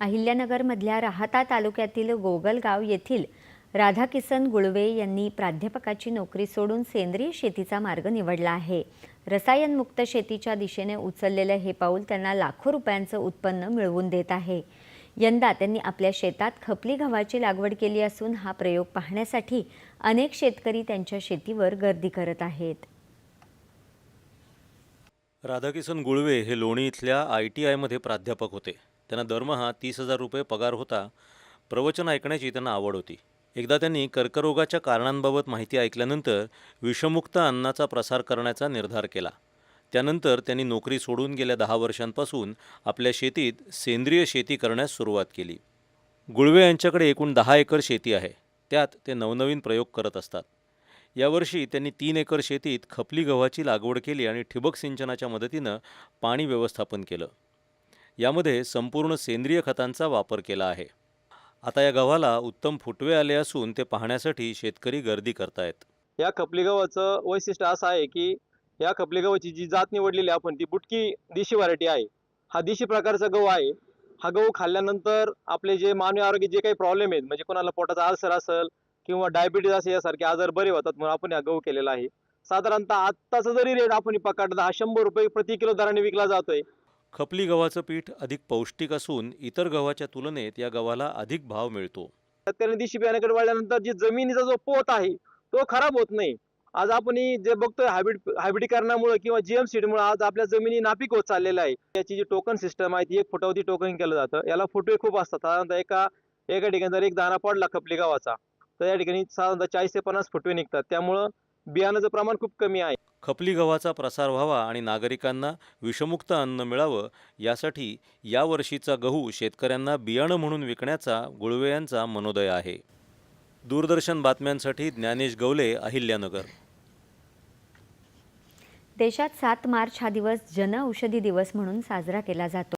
अहिल्यानगरमधल्या राहता तालुक्यातील गोगलगाव येथील राधाकिसन गुळवे यांनी प्राध्यापकाची नोकरी सोडून सेंद्रिय शेतीचा मार्ग निवडला आहे. रसायनमुक्त शेतीच्या दिशेने उचललेलं हे पाऊल त्यांना लाखो रुपयांचं उत्पन्न मिळवून देत आहे. यंदा त्यांनी आपल्या शेतात खपली गव्हाची लागवड केली असून हा प्रयोग पाहण्यासाठी अनेक शेतकरी त्यांच्या शेतीवर गर्दी करत आहेत. राधाकिसन गुळवे हे लोणी इथल्या आय टी आयमध्ये प्राध्यापक होते. त्यांना दरमहा तीस हजार रुपये पगार होता. प्रवचन ऐकण्याची त्यांना आवड होती. एकदा त्यांनी कर्करोगाच्या कारणांबाबत माहिती ऐकल्यानंतर विषमुक्त अन्नाचा प्रसार करण्याचा निर्धार केला. त्यानंतर त्यांनी नोकरी सोडून गेल्या दहा वर्षांपासून आपल्या शेतीत सेंद्रिय शेती करण्यास सुरुवात केली. गुळवे यांच्याकडे एकूण दहा एकर शेती आहे. त्यात ते नवनवीन प्रयोग करत असतात. यावर्षी त्यांनी तीन एकर शेतीत खपली गव्हाची लागवड केली आणि ठिबक सिंचनाच्या मदतीनं पाणी व्यवस्थापन केलं. यामध्ये संपूर्ण सेंद्रिय खतांचा वापर केला आहे. आता या गव्हाला उत्तम फुटवे आले असून ते पाहण्यासाठी शेतकरी गर्दी करतायत. या खपली गव्हाचं वैशिष्ट्य असं आहे की या खपली गव्हाची जी जात निवडलेली आहे आपण ती बुटकी देशी व्हरायटी आहे. हा देशी प्रकारचा गहू आहे. हा गहू खाल्ल्यानंतर आपले जे मानवी आरोग्य जे काही प्रॉब्लेम आहेत म्हणजे कोणाला पोटाचा आल्सर असेल किंवा डायबिटीज असेल यासारखे आजार बरे होतात म्हणून आपण हा गहू केलेला आहे. साधारणतः आत्ताचा जरी रेट आपण पकडला हा शंभर रुपये प्रति किलो दराने विकला जातोय. खपली गव्हाचं पीठ अधिक पौष्टिक असून इतर गव्हाच्या तुलनेत या गव्हाला अधिक भाव मिळतो. त्याने देशी बियाण्याकडे वळल्यानंतर जी जमिनीचा जो पोत आहे तो खराब होत नाही. आज आपण ही जे बघतोय हायब्रिड हायब्रिडीकरणामुळे किंवा जीएम सीडमुळे आज आपल्या जमिनी नापीक होत चाललेलं आहे. त्याची जी टोकन सिस्टम आहे ती एक फुटावरती टोकन केलं जातं. याला फुटवे खूप असतात. साधारणतः एका एका ठिकाणी जर एक दाना पडला खपली गावाचा तर या ठिकाणी साधारणतः चाळीस ते पन्नास फुटवे निघतात. त्यामुळं बियाणाचं प्रमाण खूप कमी आहे. खपली गव्हाचा प्रसार व्हावा आणि नागरिकांना विषमुक्त अन्न मिळावं यासाठी यावर्षीचा गहू शेतकऱ्यांना बियाणं म्हणून विकण्याचा गुळवे यांचा मनोदय आहे. दूरदर्शन बातम्यांसाठी ज्ञानेश गवले अहिल्यानगर. देशात सात मार्च हा दिवस जनऔषधी दिवस म्हणून साजरा केला जातो.